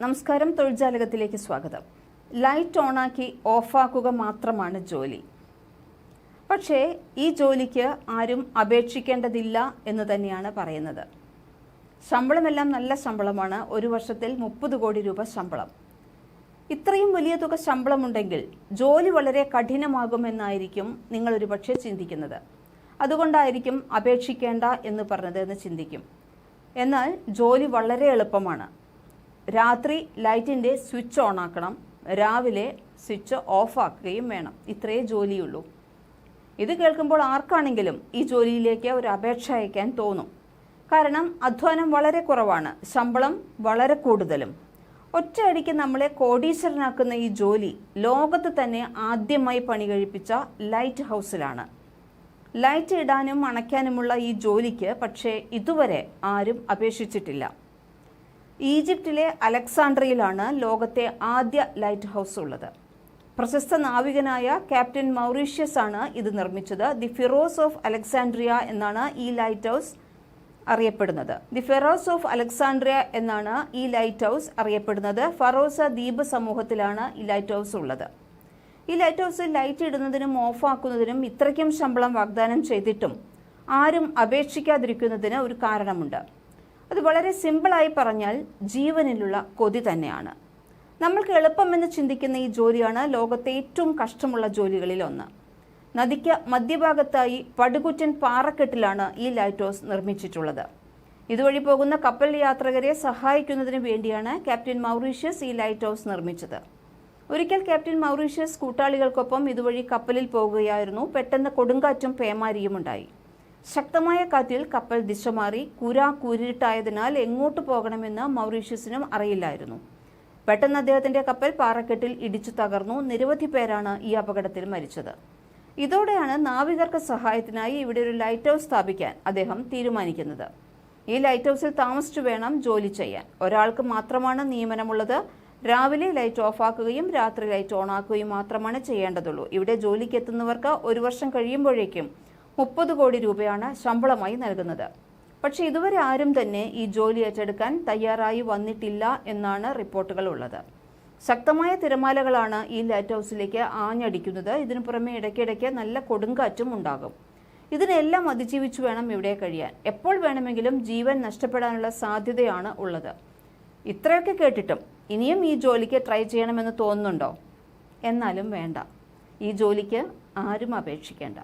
നമസ്കാരം തൊഴിൽജാലകത്തിലേക്ക് സ്വാഗതം. ലൈറ്റ് ഓണാക്കി ഓഫാക്കുക മാത്രമാണ് ജോലി. പക്ഷേ ഈ ജോലിക്ക് ആരും അപേക്ഷിക്കേണ്ടതില്ല എന്ന് തന്നെയാണ് പറയുന്നത്. ശമ്പളമെല്ലാം നല്ല ശമ്പളമാണ്. ഒരു വർഷത്തിൽ മുപ്പത് കോടി രൂപ ശമ്പളം. ഇത്രയും വലിയ തുക ശമ്പളമുണ്ടെങ്കിൽ ജോലി വളരെ കഠിനമാകുമെന്നായിരിക്കും നിങ്ങൾ ഒരുപക്ഷെ ചിന്തിക്കുന്നത്. അതുകൊണ്ടായിരിക്കും അപേക്ഷിക്കേണ്ട എന്ന് പറഞ്ഞത് എന്ന് ചിന്തിക്കും. എന്നാൽ ജോലി വളരെ എളുപ്പമാണ്. രാത്രി ലൈറ്റിന്റെ സ്വിച്ച് ഓൺ ആക്കണം. രാവിലെ സ്വിച്ച് ഓഫ് ആക്കുകയും വേണം. ഇത്രയേ ജോലിയുള്ളൂ. ഇത് കേൾക്കുമ്പോൾ ആർക്കാണെങ്കിലും ഈ ജോലിയിലേക്ക് ഒരു അപേക്ഷ അയക്കാൻ തോന്നും. കാരണം അധ്വാനം വളരെ കുറവാണ്. ശമ്പളം വളരെ കൂടുതലും. ഒറ്റയടിക്ക് നമ്മളെ കോടീശ്വരനാക്കുന്ന ഈ ജോലി ലോകത്ത് തന്നെ ആദ്യമായി പണി കഴിപ്പിച്ച ലൈറ്റ് ഹൗസിലാണ്. ലൈറ്റ് ഇടാനും അണയ്ക്കാനുമുള്ള ഈ ജോലിക്ക് പക്ഷേ ഇതുവരെ ആരും അപേക്ഷിച്ചിട്ടില്ല. ഈജിപ്തിലെ അലക്സാണ്ട്രിയയിലാണ് ലോകത്തെ ആദ്യ ലൈറ്റ് ഹൗസ് ഉള്ളത്. പ്രശസ്ത നാവികനായ ക്യാപ്റ്റൻ മൗറീഷ്യസ് ആണ് ഇത് നിർമ്മിച്ചത്. ദി ഫിറോസ് ഓഫ് അലക്സാൻഡ്രിയ എന്നാണ് ഈ ലൈറ്റ് ഹൗസ് അറിയപ്പെടുന്നത്. ദി ഫെറോസ് ഓഫ് അലക്സാൻഡ്രിയ എന്നാണ് ഈ ലൈറ്റ് ഹൗസ് അറിയപ്പെടുന്നത്. ഫറോസ ദ്വീപ് സമൂഹത്തിലാണ് ഈ ലൈറ്റ് ഹൗസ് ഉള്ളത്. ഈ ലൈറ്റ് ഹൗസിൽ ലൈറ്റ് ഇടുന്നതിനും ഓഫാക്കുന്നതിനും ഇത്രയ്ക്കും ശമ്പളം വാഗ്ദാനം ചെയ്തിട്ടും ആരും അപേക്ഷിക്കാതിരിക്കുന്നതിന് ഒരു കാരണമുണ്ട്. അത് വളരെ സിമ്പിളായി പറഞ്ഞാൽ ജീവനിലുള്ള കൊതി തന്നെയാണ്. നമ്മൾക്ക് എളുപ്പമെന്ന് ചിന്തിക്കുന്ന ഈ ജോലിയാണ് ലോകത്തെ ഏറ്റവും കഷ്ടമുള്ള ജോലികളിൽ ഒന്ന്. നദിക്ക് മധ്യഭാഗത്തായി പടുകുറ്റൻ പാറക്കെട്ടിലാണ് ഈ ലൈറ്റ് ഹൗസ് നിർമ്മിച്ചിട്ടുള്ളത്. ഇതുവഴി പോകുന്ന കപ്പൽ യാത്രികരെ സഹായിക്കുന്നതിന് വേണ്ടിയാണ് ക്യാപ്റ്റൻ മൗറീഷ്യസ് ഈ ലൈറ്റ് ഹൗസ് നിർമ്മിച്ചത്. ഒരിക്കൽ ക്യാപ്റ്റൻ മൗറീഷ്യസ് കൂട്ടാളികൾക്കൊപ്പം ഇതുവഴി കപ്പലിൽ പോകുകയായിരുന്നു. പെട്ടെന്ന് കൊടുങ്കാറ്റും പേമാരിയും ഉണ്ടായി. ശക്തമായ കാറ്റിൽ കപ്പൽ ദിശ മാറി കുര കുരുട്ടായതിനാൽ എങ്ങോട്ട് പോകണമെന്ന് മൗറീഷ്യസിനും അറിയില്ലായിരുന്നു. പെട്ടെന്ന് അദ്ദേഹത്തിന്റെ കപ്പൽ പാറക്കെട്ടിൽ ഇടിച്ചു തകർന്നു. നിരവധി പേരാണ് ഈ അപകടത്തിൽ മരിച്ചത്. ഇതോടെയാണ് നാവികർക്ക് സഹായത്തിനായി ഇവിടെ ഒരു ലൈറ്റ് ഹൗസ് സ്ഥാപിക്കാൻ അദ്ദേഹം തീരുമാനിക്കുന്നത്. ഈ ലൈറ്റ് ഹൗസിൽ താമസിച്ചു വേണം ജോലി ചെയ്യാൻ. ഒരാൾക്ക് മാത്രമാണ് നിയമനമുള്ളത്. രാവിലെ ലൈറ്റ് ഓഫാക്കുകയും രാത്രി ലൈറ്റ് ഓൺ ആക്കുകയും മാത്രമാണ് ചെയ്യേണ്ടതുള്ളൂ. ഇവിടെ ജോലിക്ക് എത്തുന്നവർക്ക് ഒരു വർഷം കഴിയുമ്പോഴേക്കും മുപ്പത് കോടി രൂപയാണ് ശമ്പളമായി നൽകുന്നത്. പക്ഷെ ഇതുവരെ ആരും തന്നെ ഈ ജോലി ഏറ്റെടുക്കാൻ തയ്യാറായി വന്നിട്ടില്ല എന്നാണ് റിപ്പോർട്ടുകൾ ഉള്ളത്. ശക്തമായ തിരമാലകളാണ് ഈ ലൈറ്റ് ഹൗസിലേക്ക് ആഞ്ഞടിക്കുന്നത്. ഇതിനു പുറമെ ഇടയ്ക്കിടയ്ക്ക് നല്ല കൊടുങ്കാറ്റും ഉണ്ടാകും. ഇതിനെല്ലാം അതിജീവിച്ചു വേണം ഇവിടെ കഴിയാൻ. എപ്പോൾ വേണമെങ്കിലും ജീവൻ നഷ്ടപ്പെടാനുള്ള സാധ്യതയാണ് ഉള്ളത്. ഇത്രയൊക്കെ കേട്ടിട്ടും ഇനിയും ഈ ജോലിക്ക് ട്രൈ ചെയ്യണമെന്ന് തോന്നുന്നുണ്ടോ? എന്നാലും വേണ്ട. ഈ ജോലിക്ക് ആരും അപേക്ഷിക്കേണ്ട.